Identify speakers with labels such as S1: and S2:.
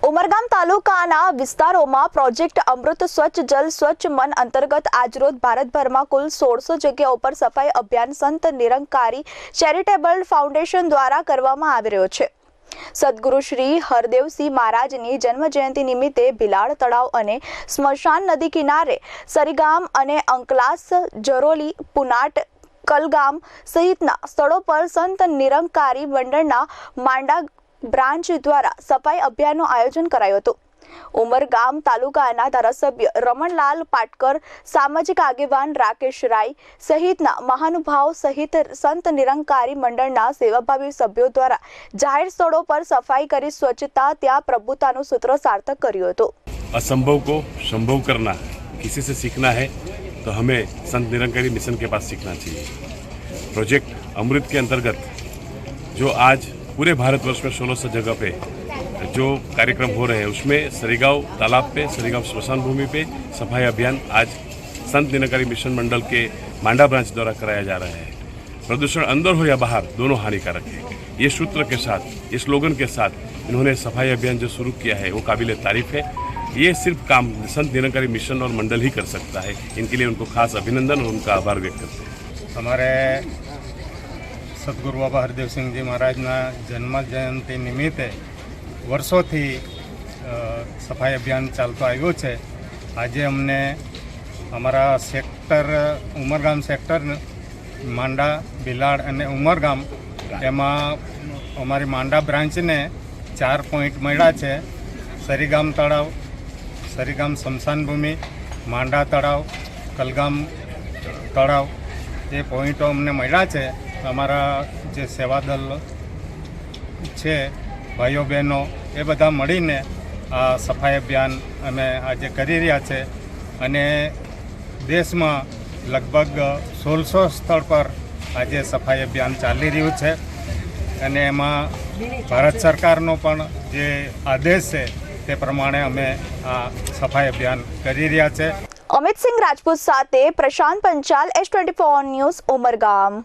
S1: ઉમરગામ તાલુકાના વિસ્તારોમાં પ્રોજેક્ટ અમૃત સ્વચ્છ જલ સ્વચ્છ મન અંતર્ગત આજરોજ ભારતભરમાં કુલ સોળસો જગ્યાઓ પર સફાઈ અભિયાન સંત નિરંકારી ચેરિટેબલ ફાઉન્ડેશન દ્વારા કરવામાં આવી રહ્યો છે. સદગુરુ શ્રી હરદેવસિંહ મહારાજની જન્મ જયંતિ નિમિત્તે ભિલાડ તળાવ અને સ્મશાન નદી કિનારે સરીગામ અને અંકલાસ, જરોલી, પુનાટ, કલગામ સહિતના સ્થળો પર સંત નિરંકારી મંડળના માંડા બ્રાન્ચ દ્વારા સફાઈ અભિયાનનું આયોજન કરાયું હતું ઉમરગામ તાલુકાના ધારાસભ્ય રમણલાલ પાટકર સામાજિક આગેવાન રાકેશ રાય સહિતના મહાનુભાવ સહિત સંત નિરંકારી મંડળના સેવાભાવી સભ્યો દ્વારા જાહેર સ્થળો પર સફાઈ કરી સ્વચ્છતા ત્યાં પ્રભુતાનું સૂત્ર સાર્થક કર્યું હતું
S2: असंभव को संभव करना किसी से सीखना है तो हमें संत निरंकारी मिशन के पास सीखना चाहिए प्रोजेक्ट अमृत के अंतर्गत जो आज पूरे भारतवर्ष में सोलह सौ जगह पे जो कार्यक्रम हो रहे हैं, उसमें सरीगांव तालाब पे, सरीगांव स्मशान भूमि पे सफ़ाई अभियान आज संत दिनकारी मिशन मंडल के मांडा ब्रांच द्वारा कराया जा रहा है। प्रदूषण अंदर हो या बाहर, दोनों हानिकारक है। ये सूत्र के साथ, ये स्लोगन के साथ इन्होंने सफ़ाई अभियान जो शुरू किया है, वो काबिल तारीफ़ है। ये सिर्फ़ काम संत दिनकारी मिशन और मंडल ही कर सकता है। इनके लिए उनको खास अभिनंदन और उनका आभार व्यक्त करते हैं।
S3: हमारे સદગુરુ બાબા હરદેવસિંહજી મહારાજના જન્મ જયંતિ નિમિત્તે વર્ષોથી સફાઈ અભિયાન ચાલતો આવ્યું છે. આજે અમને અમારા સેક્ટર, ઉમરગામ સેક્ટર, માંડા, બિલાડ અને ઉમરગામ એમાં અમારી માંડા બ્રાન્ચને ચાર પોઈન્ટ મળ્યા છે. સરીગામ તળાવ, સરીગામ ભૂમિ માંડા તળાવ, કલગામ તળાવ એ પોઈન્ટો અમને મળ્યા છે. અમારા જે સેવાદળ છે, ભાઈઓ બહેનો, એ બધા મળીને આ સફાઈ અભિયાન અમે આજે કરી રહ્યા છે અને દેશમાં લગભગ સોળસો સ્થળ પર આજે સફાઈ અભિયાન ચાલી રહ્યું છે અને એમાં ભારત સરકારનો પણ જે આદેશ છે, તે પ્રમાણે અમે આ સફાઈ અભિયાન કરી રહ્યા છે.
S1: અમિતસિંહ રાજપૂત સાથે Prashant Panchal, S twenty four news Umargam.